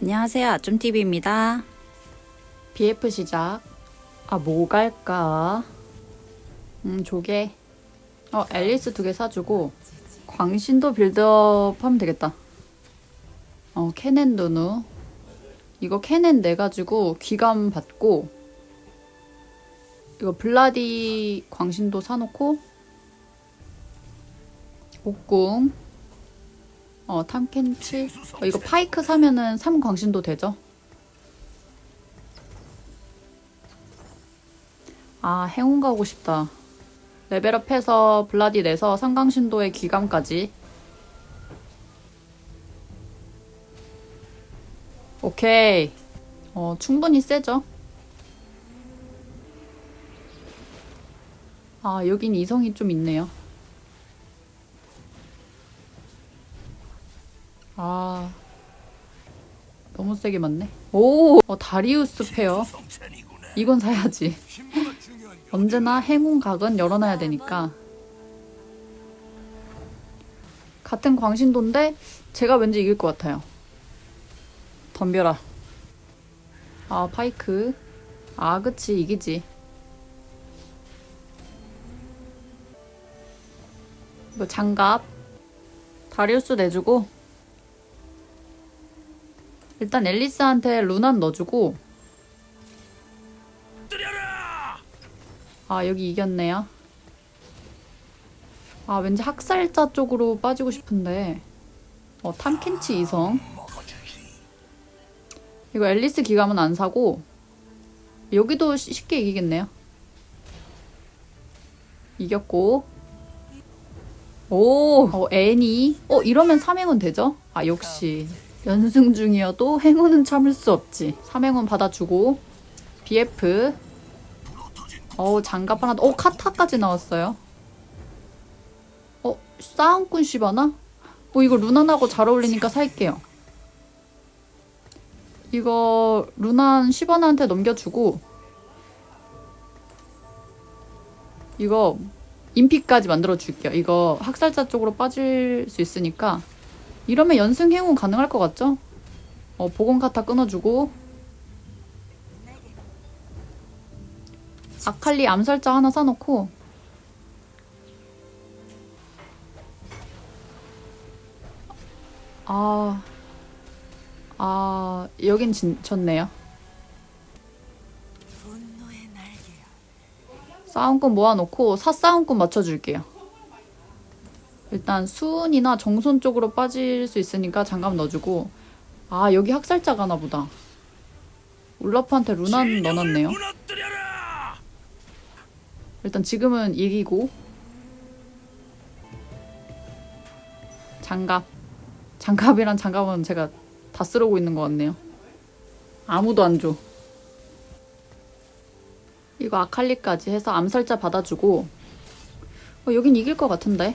안녕하세요. 아좀TV입니다. BF 시작. 아, 뭐 갈까? 음, 조개. 어, 앨리스 두 개 사주고, 광신도 빌드업 하면 되겠다. 어, 캐넨 누누. 이거 캐넨 내가지고 귀감 받고, 이거 블라디 광신도 사놓고, 옥궁. 어, 탐켄치. 어, 이거 파이크 사면은 3광신도 되죠? 아, 행운 가고 싶다. 레벨업해서 블라디 내서 상강신도의 귀감까지. 오케이. 어, 충분히 세죠? 아, 여긴 이성이 좀 있네요. 아, 너무 세게 맞네. 오, 어, 다리우스 페어. 이건 사야지. 언제나 행운 각은 열어놔야 되니까. 같은 광신도인데 제가 왠지 이길 것 같아요. 덤벼라. 아 파이크. 아 그치 이기지. 이거 장갑. 다리우스 내주고. 일단 앨리스한테 루난 넣어주고. 아, 여기 이겼네요. 아, 왠지 학살자 쪽으로 빠지고 싶은데. 어, 탐켄치 이성. 이거 앨리스 기감은 안 사고, 여기도 쉬- 쉽게 이기겠네요. 이겼고. 오, 어, 애니. 어, 이러면 삼행은 되죠? 아, 역시. 연승 중이어도 행운은 참을 수 없지. 삼행은 받아주고. BF. 어우 장갑 하나 더. 어 카타까지 나왔어요. 어 싸움꾼 시바나? 어 이거 루난하고 잘 어울리니까 살게요. 이거 루난 시바나한테 넘겨주고 이거 인피까지 만들어 줄게요. 이거 학살자 쪽으로 빠질 수 있으니까 이러면 연승 행운 가능할 것 같죠? 어 보건 카타 끊어주고 아칼리 암살자 하나 사놓고 아, 아 여긴 진, 졌네요. 싸움꾼 모아놓고 사싸움꾼 맞춰줄게요. 일단 수은이나 정손 쪽으로 빠질 수 있으니까 장갑 넣어주고. 아 여기 학살자 가나 보다. 울라프한테 루난 넣어놨네요. 일단 지금은 이기고. 장갑. 장갑이란 장갑은 제가 다 쓰러고 있는 것 같네요. 아무도 안 줘. 이거 아칼리까지 해서 암살자 받아주고. 어, 여긴 이길 것 같은데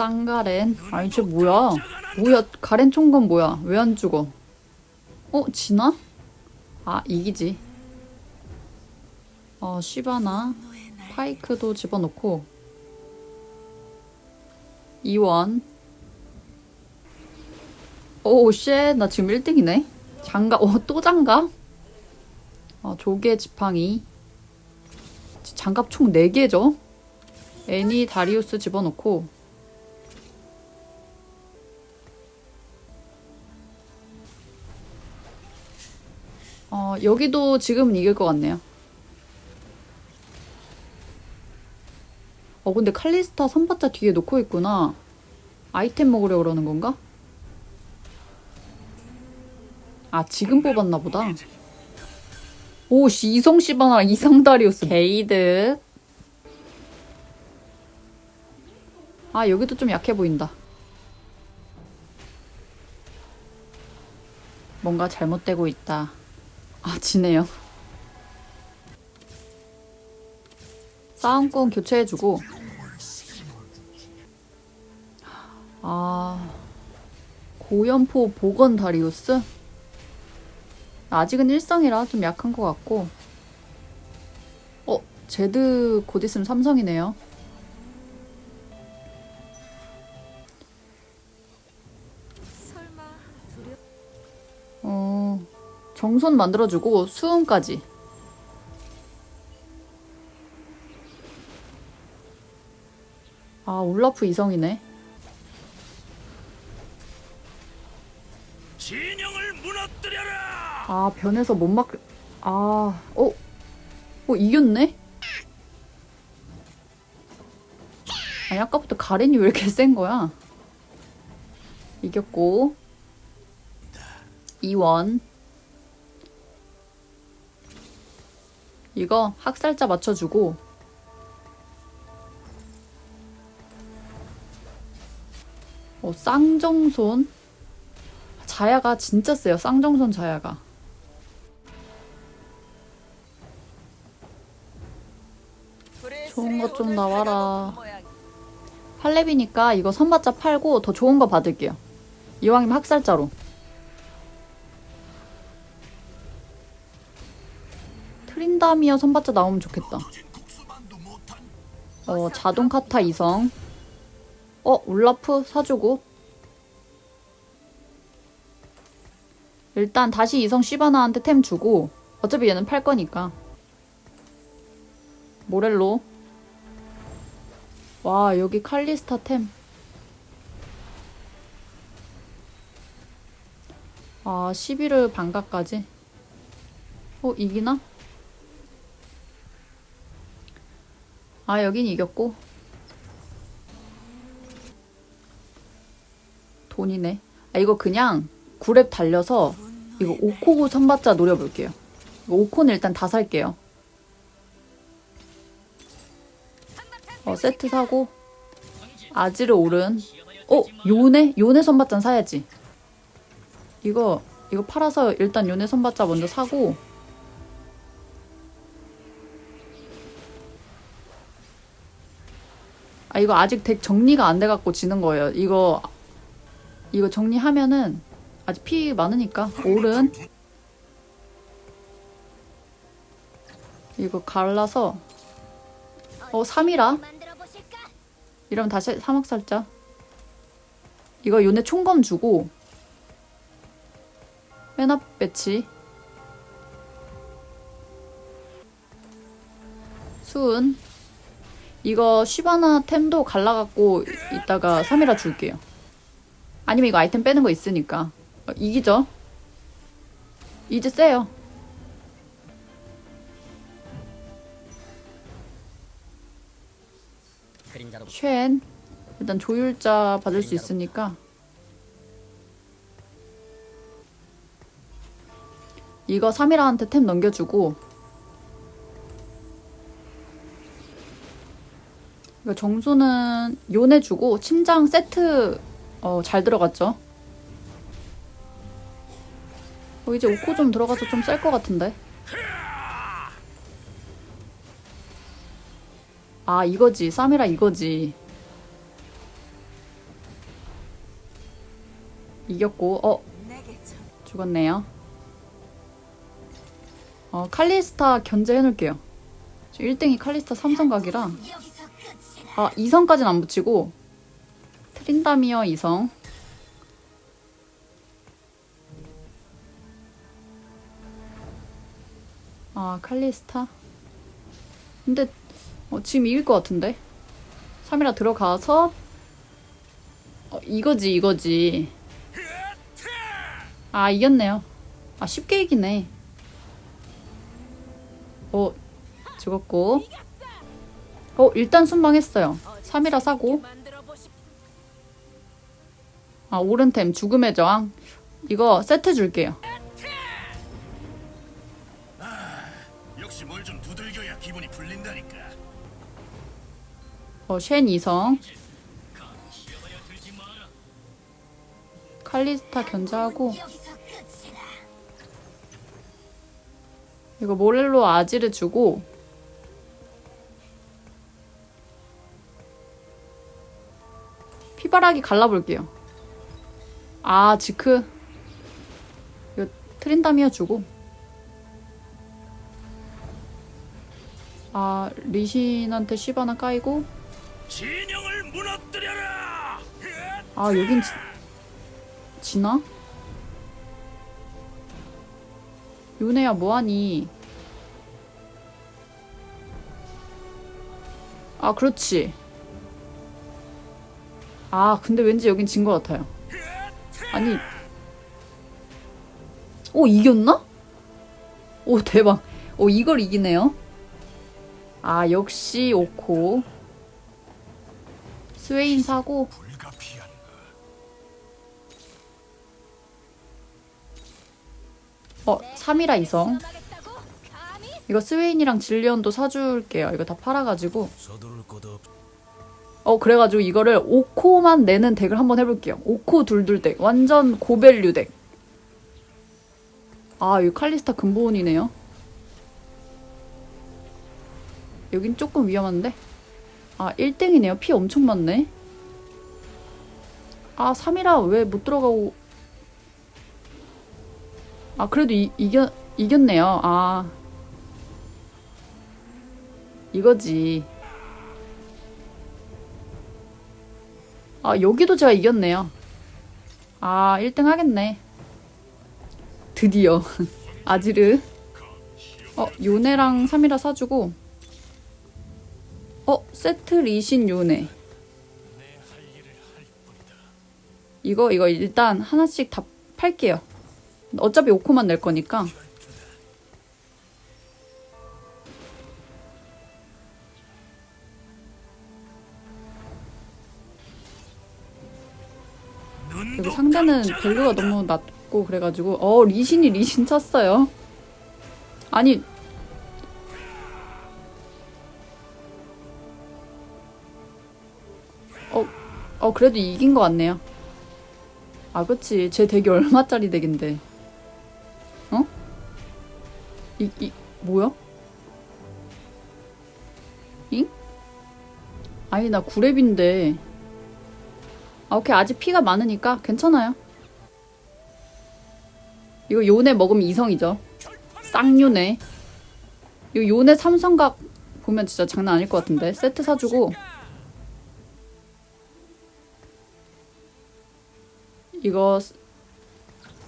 쌍가렌 아니 쟤 뭐야 뭐야 가렌 총건 뭐야 왜 안 죽어 어 지나? 아 이기지 어, 시바나, 파이크도 집어넣고, 이원. 오, 쉣, 나 지금 1등이네. 장갑, 어, 또 장갑? 어, 조개 지팡이. 장갑 총 4개죠? 애니, 다리우스 집어넣고, 어, 여기도 지금은 이길 것 같네요. 어 근데 칼리스타 선받자 뒤에 놓고 있구나. 아이템 먹으려 그러는 건가? 아 지금 뽑았나 보다. 오 씨 이성 시바나랑 이성 다리우스 게이드. 아 여기도 좀 약해 보인다. 뭔가 잘못되고 있다. 아 지네요. 싸움꾼 교체해주고. 아 고연포 보건 다리우스? 아직은 일성이라 좀 약한 것 같고. 어 제드 곧 있으면 삼성이네요 정손 만들어주고 수은까지. 아 올라프 이성이네. 진영을 무너뜨려라! 아 변해서 못 막. 아 어? 어 이겼네? 아니 아까부터 가렌이 왜 이렇게 센 거야? 이겼고 2원 이거 학살자 맞춰주고 어 쌍정손 자야가 진짜 세요 쌍정손 자야가 좋은 것 좀 나와라. 팔렙이니까 이거 선받자 팔고 더 좋은 거 받을게요. 이왕이면 학살자로. 트린다미어 선받자 나오면 좋겠다. 어, 자동 카타 이성. 어, 울라프 사주고. 일단 다시 이성 시바나한테 템 주고. 어차피 얘는 팔 거니까. 모렐로. 와, 여기 칼리스타 템. 아, 11을 반가까지. 어, 이기나? 아, 여긴 이겼고. 돈이네. 아, 이거 그냥 9랩 달려서 이거 5코고 선받자 노려볼게요. 이거 5코는 일단 다 살게요. 어, 세트 사고. 아지르 오른. 어, 요네? 요네 선받자 사야지. 이거, 이거 팔아서 일단 요네 선받자 먼저 사고. 아, 이거 아직 덱 정리가 안 돼갖고 지는 거예요. 이거, 이거 정리하면은 아직 피 많으니까. 오른. 이거 갈라서. 어, 3이라. 이러면 다시 3억 살자. 이거 요네 총검 주고. 맨 앞 배치. 수은. 이거 쉬바나 템도 갈라갖고 이따가 3이라 줄게요. 아니면 이거 아이템 빼는 거 있으니까. 어, 이기죠? 이제 세요. 쉔. 일단 조율자 받을 수 있으니까. 이거 3이라한테 템 넘겨주고. 정수는 요네 주고 침장 세트 어, 잘 들어갔죠? 어, 이제 오코 좀 들어가서 좀 셀 것 같은데. 아 이거지. 쌈이라 이거지. 이겼고 어 죽었네요. 어 칼리스타 견제해 놓을게요. 저 1등이 칼리스타 삼성각이라 아 2성까지는 안 붙이고 트린다미어 2성. 아 칼리스타. 근데 어, 지금 이길 것 같은데? 3이라 들어가서 어, 이거지 이거지. 아 이겼네요. 아 쉽게 이기네. 어 죽었고 어 일단 순방했어요. 3이라 사고. 아 오른템 죽음의 저항. 이거 세트 줄게요. 역시 뭘좀 두들겨야 기분이 풀린다니까. 어, 쉔 이성. 칼리스타 견제하고. 이거 모렐로 아지를 주고 피바라기 갈라볼게요 아 지크 이거 트린다미어 주고 아 리신한테 시바나 까이고! 아 여긴 지, 지나? 요네야 뭐하니? 아 그렇지. 아 근데 왠지 여긴 진 것 같아요. 아니 오 이겼나? 오 대박. 오 이걸 이기네요. 아 역시 오코. 스웨인 사고 어 3이라 이성. 이거 스웨인이랑 질리언도 사줄게요. 이거 다 팔아가지고. 어 그래가지고 이거를 5코만 내는 덱을 한번 해볼게요. 5코 둘둘 덱. 완전 고밸류 덱. 아 여기 칼리스타 근본이네요. 여긴 조금 위험한데? 아 1등이네요. 피 엄청 많네. 아 3이라 왜 못 들어가고 아 그래도 이, 이겨, 이겼네요. 아 이거지. 아, 여기도 제가 이겼네요. 아, 1등 하겠네. 드디어. 아지르. 어, 요네랑 3이라 사주고. 어, 세트 리신 요네. 이거, 이거 일단 하나씩 다 팔게요. 어차피 5코만 낼 거니까. 여기 상대는 밸류가 너무 낮고 그래가지고 어 리신이 리신 쳤어요. 아니 어, 어 그래도 이긴 것 같네요. 아 그치 제 덱이 얼마짜리 덱인데 어? 이, 이 뭐야? 잉? 아니 나 구랩인데 아, 오케이. 아직 피가 많으니까 괜찮아요. 이거 요네 먹으면 이성이죠. 쌍요네. 이거 요네 삼성각 보면 진짜 장난 아닐 것 같은데. 세트 사주고. 이거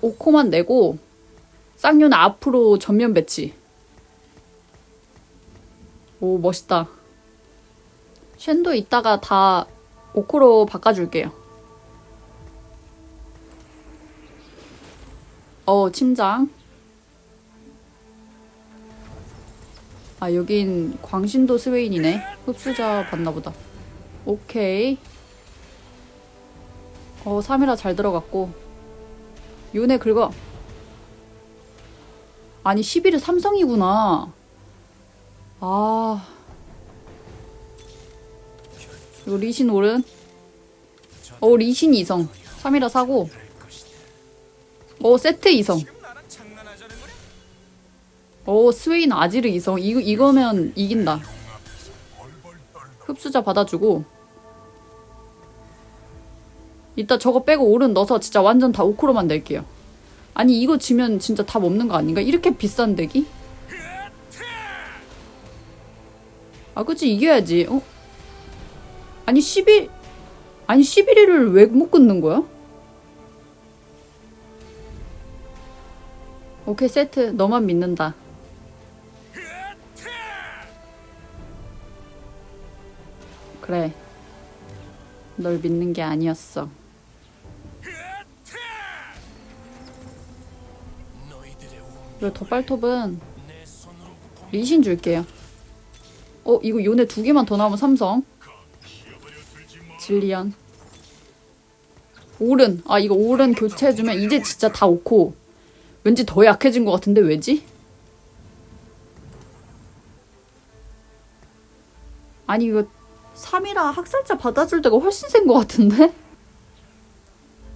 5코만 내고 쌍요네 앞으로 전면 배치. 오, 멋있다. 쉔도 이따가 다 5코로 바꿔줄게요. 어, 침장. 아, 여긴 광신도 스웨인이네. 흡수자 봤나 보다. 오케이. 어, 3이라 잘 들어갔고. 요네 긁어. 아니, 11은 삼성이구나. 아. 이거 리신 오른. 어, 리신 이성. 3이라 사고. 어, 세트 이성. 어, 스웨인 아지르 이성. 이거, 이거면 이긴다. 흡수자 받아주고. 이따 저거 빼고 오른 넣어서 진짜 완전 다 오크로만 낼게요. 아니, 이거 지면 진짜 답 없는 거 아닌가? 이렇게 비싼 덱이? 아, 그치, 이겨야지. 어? 아니, 11, 아니, 11일을 왜못 끊는 거야? 오케이 세트 너만 믿는다. 그래. 널 믿는 게 아니었어. 그리고 더발톱은 리신 줄게요. 어 이거 요네 두 개만 더 나오면 삼성. 질리언. 오른. 아 이거 오른 교체해주면 이제 진짜 다 오고. 왠지 더 약해진 것 같은데 왜지? 아니 이거 3이라 학살자 받아줄 때가 훨씬 센 것 같은데?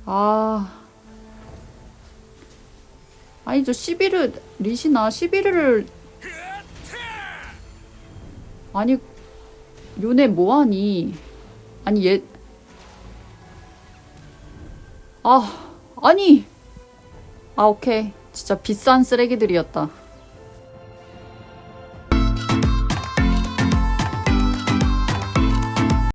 아 아니 저 11을 리시나 11을 아니 요네 뭐하니 아니 얘 아, 아니 아, 오케이. 진짜 비싼 쓰레기들이었다.